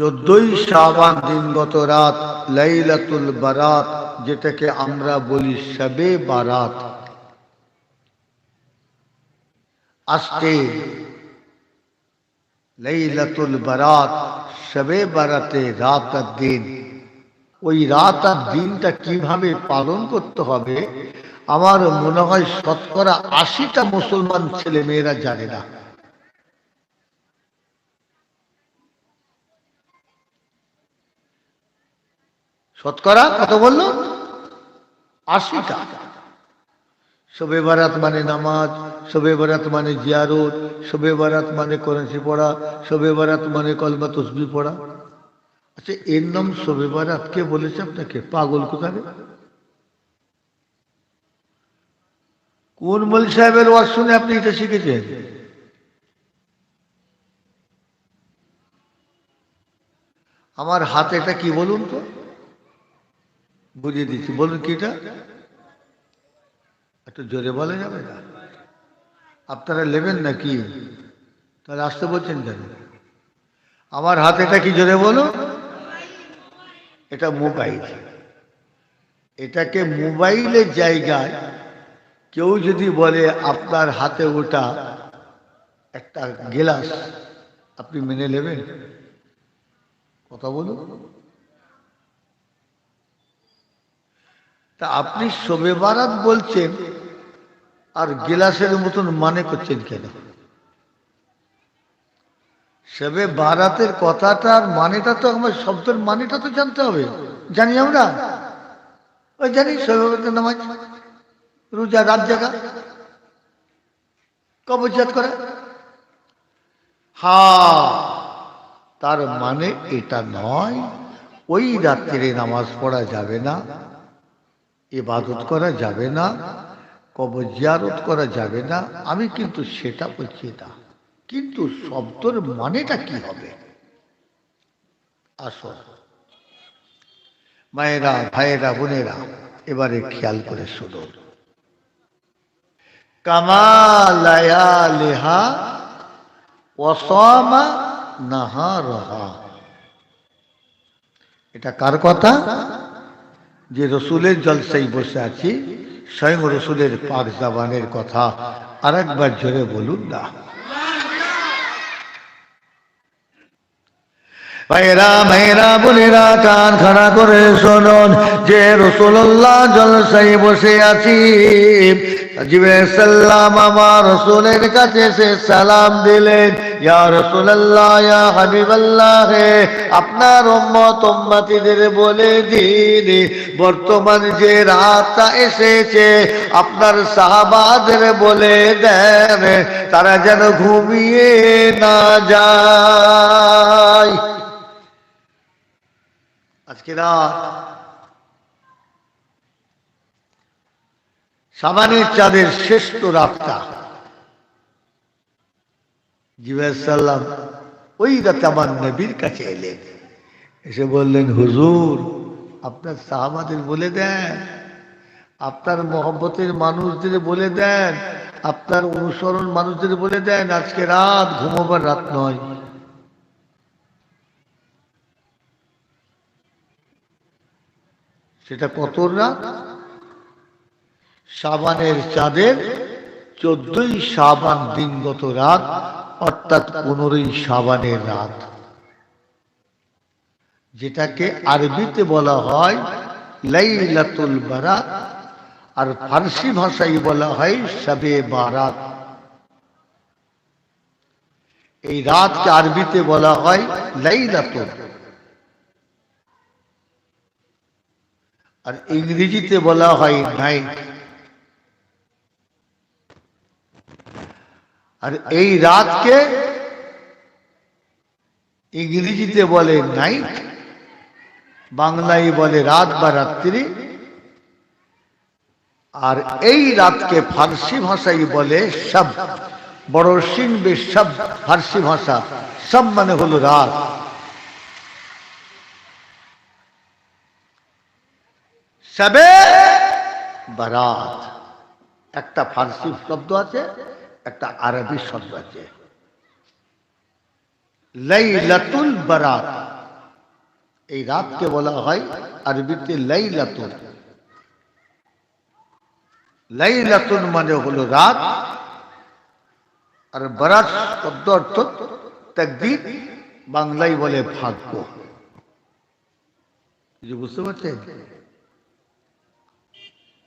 চোদ্দই শাবান দিনগত রাত, লাইলাতুল বারাত, যেটাকে আমরা বলি সবে বারাত। আজকে লাইলাতুল বারাত সবে বারাতে রাত আর দিন। ওই রাত আর দিনটা কীভাবে পালন করতে হবে? আমার মনে হয় শতকরা আশিটা মুসলমান ছেলে মেয়েরা জানে না। শতকরা কত বলল? আশিটা। শবে বারাত মানে নামাজ, শবে বারাত মানে জিয়ারত, শবে বারাত মানে করেন্সি পড়া, শবে বারাত মানে কলমা তসবি পড়া। আচ্ছা এর নাম শবে বারাত কে বলেছে আপনাকে? পাগল কোথাবে কোন মল সাহেবের ওয়াজ শুনে আপনি এটা শিখেছেন? আমার হাতে এটা কি বলুন তো? বুঝিয়ে দিচ্ছি। বলুন কি এটা? একটু জোরে বলা যাবে না? আপনারা নেবেন না কি? তাহলে আসতে বলছেন কেন? আমার হাতে এটা কি জোরে বলো? এটা মোবাইল। এটাকে মোবাইলের জায়গায় কেউ যদি বলে, আপনার হাতে ওটা একটা গেলাস, আপনি মেনে নেবেন? কথা বলুন। তা আপনি শোবে বারাত বলছেন আর গিলাসের মতন মানে করছেন কেন? সেবে বারাতের কথাটার মানেটা তো আমার শব্দের মানেটা তো জানতে হবে। জানি আমরা? ওই জানি শবে বারাতের নামাজ, রোজা রাত জাগা কবজাত করা। হা, তার মানে এটা নয়, ওই রাত্রে নামাজ পড়া যাবে না। ইবাদত করা যাবে না, কবর জিয়ারত করা যাবে না। আমি কিন্তু সেটা বলছি না। কিন্তু শব্দর মানেটা কি হবে? আসো মায়েরা, ভাইয়েরা, বোনেরা, এবারে খেয়াল করে শুনুন। কামালায়া লেহা অসমা নাহা রহা এটা কার কথা? যে রসুলের জলসাই বসে আছি, স্বয়ং রসুলের পাক জাবানের কথা আর একবার জোরে বলুন না। ভাইরা ভাইরা বোনেরা, কান খাড়া করে শোনুন। যে রসুল্লাহ জলসাই বসে আছি রসুলের কাছে সে সালাম দিলেন। আপনার উম্মত, উম্মতিদের বলে দিন, বর্তমান যে রাতটা এসেছে, আপনার সাহাবাদের বলে দেন, তারা যেন ঘুমিয়ে না যায়। আজকে রাত সাবানের চাঁদের শ্রেষ্ঠ রাতটা। জিবাসাল্লাম ওই রাতে আমার নবীর কাছে এলেন। এসে বললেন, হুজুর, আপনার সাহাবাদের বলে দেন, আপনার মহব্বতের মানুষদের বলে দেন, আপনার অনুসরণ মানুষদের বলে দেন, আজকে রাত ঘুমোবার রাত নয়। সেটা কত রাত সাবানের চাঁদের চোদ্দই সাবান দিনগত রাত, অর্থাৎ পনেরোই সাবানের রাত। যেটাকে আরবিতে বলা হয় লাইলাতুল বারাত আর ফার্সি ভাষায় বলা হয় সবে বারাত এই রাতকে আরবিতে বলা হয় লাইলাতুল। আর ইংরেজিতে বলা হয় নাইট আর এই রাতকে ইংরেজিতে বলে নাইট বাংলায় বলে রাত বা রাত্রি। আর এই রাতকে ফার্সি ভাষায় বলে সব বড় সিং বে সব ফার্সি ভাষা। সব মানে হলো রাত। সবে বারাত। একটা ফার্সি শব্দ আছে, একটা আরবি শব্দ আছে। লাইলাতুল বারাত। এই রাতকে বলা হয় আরবিতে লাইলাতুন লাইলাতুন মানে হলো রাত। আর বারাত শব্দ অর্থ তাকদির বাংলায় বলে ভাগ্য। বুঝতে পারছেন?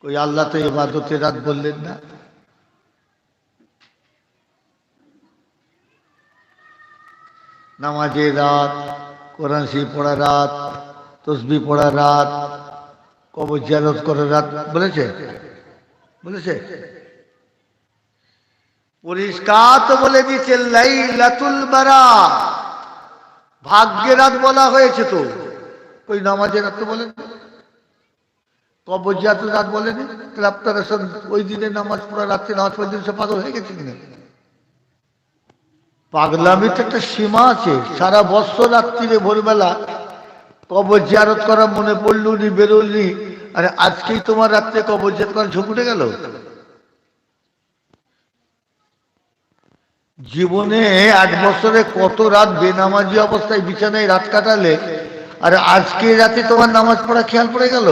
ওই আল্লাহ তো এবাদতের রাত বললেন না। নামাজের রাত, কোরআন শরীফ পড়া রাত, তসবি পড়া রাত, কবর জিয়ারত করার রাত, বলেছে? বলেছে? পরিষ্কার তো বলে দিয়েছে, লাইলাতুল বারাত ভাগ্যের রাত বলা হয়েছে তো। ওই নামাজের রাত তো বলেন। কবর জিয়ারতের রাত বলেনি আপনারা ওই দিনে নামাজ পড়া রাত্রে নামাজ পড়ে সব পাগল হয়ে গেছে কিনা? পাগলামির তো একটা সীমা আছে। সারা বছর রাত্রিরে ভোরবেলা কবর জিয়ারত করা মনে পড়ল নি বেরোলনি আরে আজকেই তোমার রাত্রে কবর জিয়ারত করা ঝোঁক উঠে গেল? জীবনে এক বছরে কত রাত বেনামাজি অবস্থায় বিছানায় রাত কাটালে, আর আজকে রাতে তোমার নামাজ পড়া খেয়াল পড়ে গেল?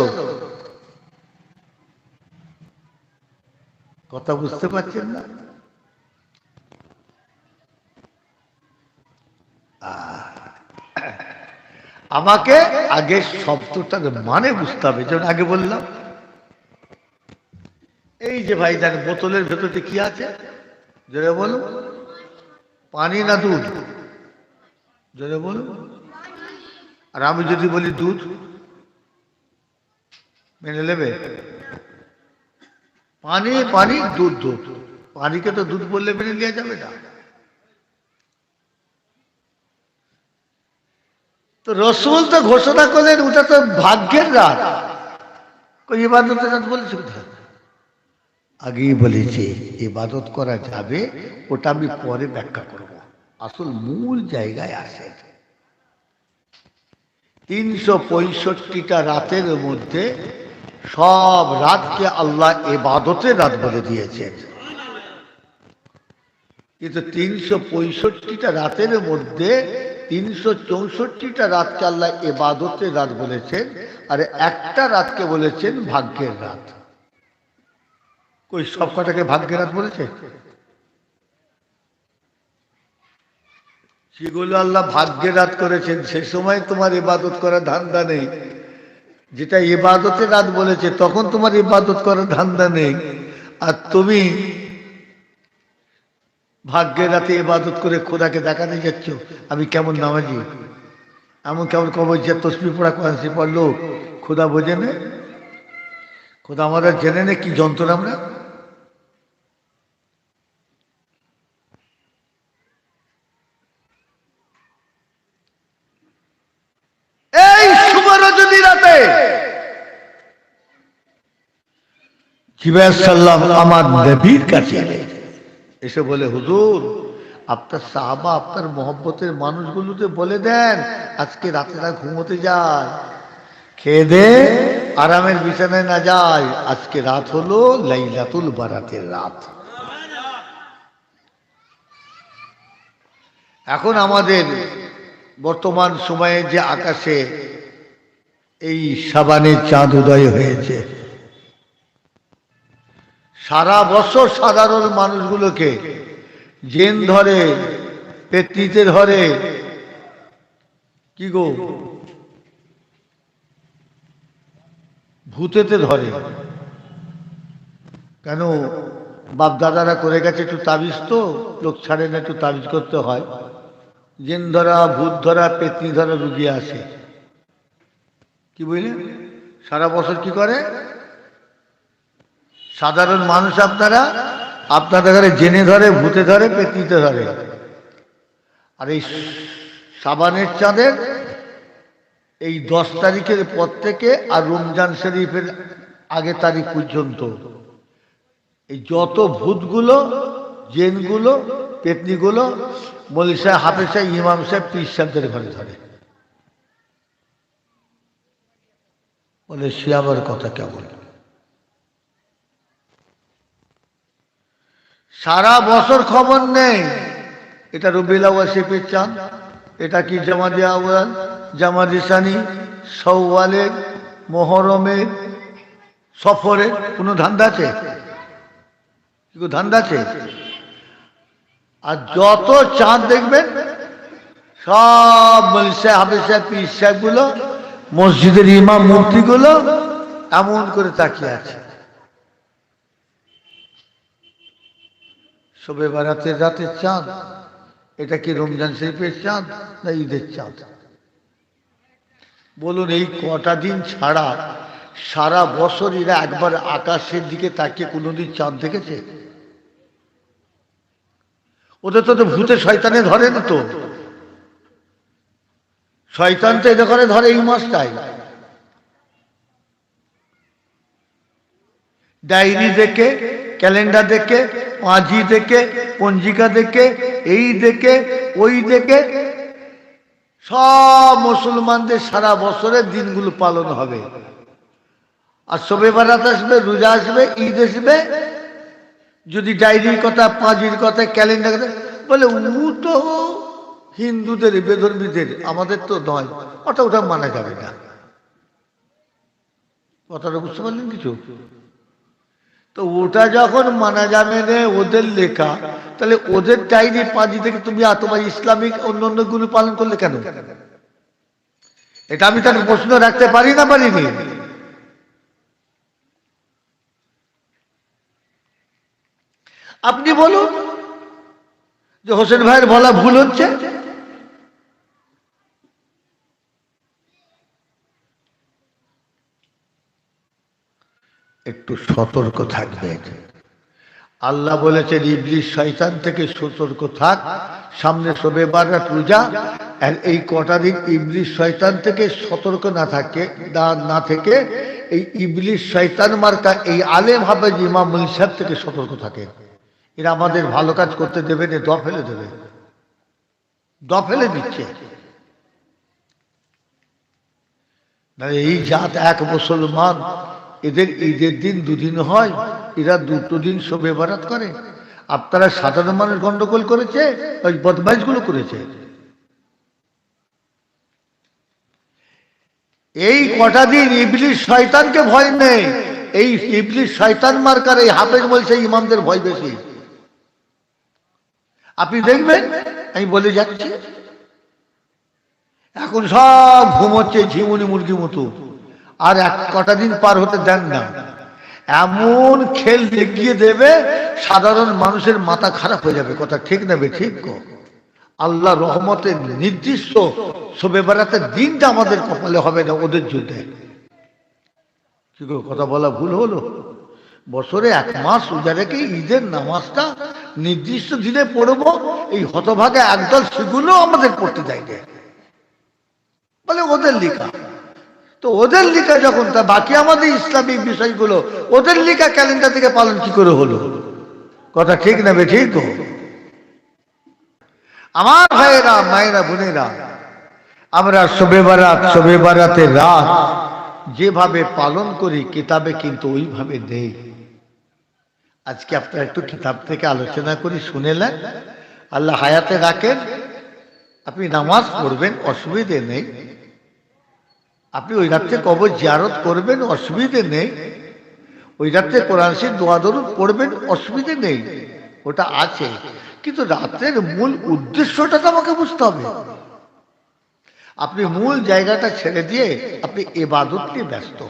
কথা বুঝতে পারছেন না? আমাকে আগে শব্দটার মানে বুঝতে হবে যেমন আগে বললাম। এই যে ভাই দেখ বোতলের ভেতরে কি আছে? জোরে বলুন। পানি না দুধ? জোরে বলুন। আর আমি যদি বলি দুধ, মেনে নেবে? পানি পানি, দুধ দুধ। পানিকে তো দুধ বললে মেনে নেওয়া যাবে না। তো রসুল তো ঘোষণা করলেন, ওটা তো ভাগ্যের রাত। বলেছে আগেই বলেছি, ইবাদত করা যাবে, ওটা আমি পরে ব্যাখ্যা করব। আসল মূল জায়গায় আসে। তিনশো পঁয়ষট্টিটা রাতের মধ্যে সব রাতকে আল্লাহ এবাদতের রাত বলে দিয়েছেন। কিন্তু তিনশো পঁয়ষট্টিটা রাতের মধ্যে তিনশো চৌষট্টিটা রাতকে আল্লাহ এবাদতের রাত বলেছেন, আর একটা রাতকে বলেছেন ভাগ্যের রাত। ওই সব কটাকে ভাগ্যের রাত বলেছে? সেগুলো আল্লাহ ভাগ্যের রাত করেছেন, সে সময় তোমার ইবাদত করার ধান্দা নেই। যেটা ইবাদতের রাত বলেছে, তখন তোমার ইবাদত করার ধান্দা নেই। আর তুমি ভাগ্যের রাতে ইবাদত করে খোদাকে দেখাতে যাচ্ছ, আমি কেমন নামাজি? এমন কেমন কবর যে তসমি পড়া কোরআনসি পড়ল, খোদা বোঝে নে? খোদা আমাদের জেনে নে কি যন্ত্র আমরা এই শুভ রজনী রাতে জিবাসাল্লাম আমার কাছে এসে বলে, হুজুর, আপনার সাহাবা, আপনার মহব্বতের মানুষগুলোতে বলে দেন, আজকে রাতেরা ঘুমোতে যায়। খেয়ে দে, আরামের বিছানায় না যায়। আজকে রাত হলো লাইলাতুল বারাতের রাত। এখন আমাদের বর্তমান সময়ে যে আকাশে এই সাবানের চাঁদ উদয় হয়েছে। সারা বছর সাধারণ মানুষগুলোকে জেন ধরে পেতনিতে ধরে কি গো? ভূতেতে ধরে কেন বাপ দাদারা করে গেছে একটু তাবিজ তো? লোক ছাড়ে না একটু তাবিজ করতে হয়। জেন ধরা, ভূত ধরা, পেতনি ধরা রুগী আসে। কি বুঝলেন সারা বছর কি করে? সাধারণ মানুষ আপনারা, আপনাদের ঘরে জেনে ধরে, ভূতে ধরে পেতনিতে ধরে। আর এই সাবানের চাঁদের এই দশ তারিখের পর থেকে আর রমজান শরীফের আগে তারিখ পর্যন্ত এই যত ভূতগুলো, জেনগুলো, পেতনিগুলো মলি সাহেব, ইমাম সাহেব, পীর সাহেবদের ঘরে ধরে। বলে সে আবার কথা কেমন? সারা বছর খবর নেই। এটা রবিল শেপের চাঁদ, এটা কি জামাদি আওয়াল জামাদি সানি সৌওয়ালের মোহরমের সফরের কোনো ধান্দা আছে? ধান্দা আছে? আর যত চাঁদ দেখবেন, সব মলসা হাবেসা পীর সাহেবগুলো মসজিদের ইমাম মূর্তিগুলো এমন করে তাকিয়ে আছে। শোবে বেড়াতে রাতের চাঁদ, এটা কি রমজান শরীফের চাঁদ না ঈদের চাঁদ? বলুন, এই কটা দিন ছাড়া সারা বছর এরা একবার আকাশের দিকে তাকিয়ে কোনোদিন চাঁদ দেখেছে? ওদের তো তো ভূতে শয়তানে ধরে না তো। শয়তান তো এটা করে ধরে এই মাসটাই। ডায়েরি দেখে, ক্যালেন্ডার দেখে, পাঁজি দেখে, পঞ্জিকা দেখে, এই দেখে, ওই দেখে, সব মুসলমানদের সারা বছরের দিনগুলো পালন হবে। আর সবে বারাত আসবে, রোজা আসবে, ঈদ আসবে। যদি ডায়েরির কথা, পাঁজির কথা, ক্যালেন্ডার কথা, বলে ও তো হিন্দুদের, বেধর্মীদের, আমাদের তো নয়। ওটা ওটা মানা যাবে না। কথাটা বুঝতে পারলেন কিছু? তো ওটা যখন মানা যাবে না ওদের লেখা, তাহলে ওদের ডায়েরি পাঁজি থেকে তুমি তোমার ইসলামিক অন্য অন্যগুলো পালন করলে কেন? এটা আমি তার প্রশ্ন রাখতে পারি না পারিনি। আপনি বলুন যে হোসেন ভাইয়ের বলা ভুল হচ্ছে? একটু সতর্ক থাকবে। আল্লাহ বলেছেন ইবলিশ শয়তান থেকে সতর্ক থাক, সামনে সবে বারাত রোজা, আর এই কটা দিন ইবলিশ শয়তান থেকে সতর্ক না থাকে, না থেকে, এই ইবলিশ শয়তান মার্কা এই আলেম যে ইমাম সাহেব থেকে সতর্ক থাকে। এরা আমাদের ভালো কাজ করতে দেবে না দ ফেলে দেবে। দ ফেলে দিচ্ছে। এই জাত এক মুসলমান এদের ঈদের দিন দুদিন হয়, এরা দুটো দিন শোবে বারাত করে। আপনারা সাধারণ মানুষ গন্ডগোল করেছে, ওই বদমাইশগুলো করেছে? এই কটা দিন ইবলিশ শয়তানকে ভয় নেই। এই ইবলিশ শয়তান মার্কার এই হাফেজ বলছে, ইমামদের ভয় বেশি। আপনি দেখবেন? আমি বলে যাচ্ছি। এখন সব ঘুমোচ্ছে ঝিমুনি মুরগি মতো। আর এক কটা দিন পার হতে দেন না। এমন খেল দেখিয়ে দেবে, সাধারণ মানুষের মাথা খারাপ হয়ে যাবে। কথা ঠিক নেবে ঠিক আল্লাহ রহমতের নির্দিষ্ট শোবে বেড়াতে দিনটা আমাদের কপালে হবে না ওদের যুদ্ধে। কি কথা বলা ভুল হলো? বছরে এক মাস রোজা রেখে ঈদের নামাজটা নির্দিষ্ট দিনে পড়ব, এই হতভাগে একদল সেগুলো আমাদের পড়তে যাইবে বলে ওদের লিখা। তো ওদের লিখা যখন তা বাকি আমাদের ইসলামিক বিষয়গুলো, ওদের লিখা ক্যালেন্ডার থেকে পালন কি করে হলো? কথা ঠিক নেবে ঠিক তো আমার ভাইয়েরা, মায়েরা, বোনেরা, আমরা শোবে বারাত, শোবে বারাতে রাত যেভাবে পালন করি, কিতাবে কিন্তু ওইভাবে নেই। আজকে আপনারা একটু কিতাব থেকে আলোচনা করি শুনেলেন আল্লাহ হায়াতে রাখেন। আপনি নামাজ পড়বেন, অসুবিধে নেই। আপনি ওই রাত্রে কবর জিয়ারত করবেন, অসুবিধে নেই। ওই রাত্রে কোরআন শরীফ দোয়া দরুদ পড়বেন, অসুবিধে নেই। ওটা আছে। কিন্তু রাত্রের মূল উদ্দেশ্যটা তো আমাকে বুঝতে হবে। আপনি মূল জায়গাটা ছেড়ে দিয়ে আপনি এবাদত নিয়ে ব্যস্ত।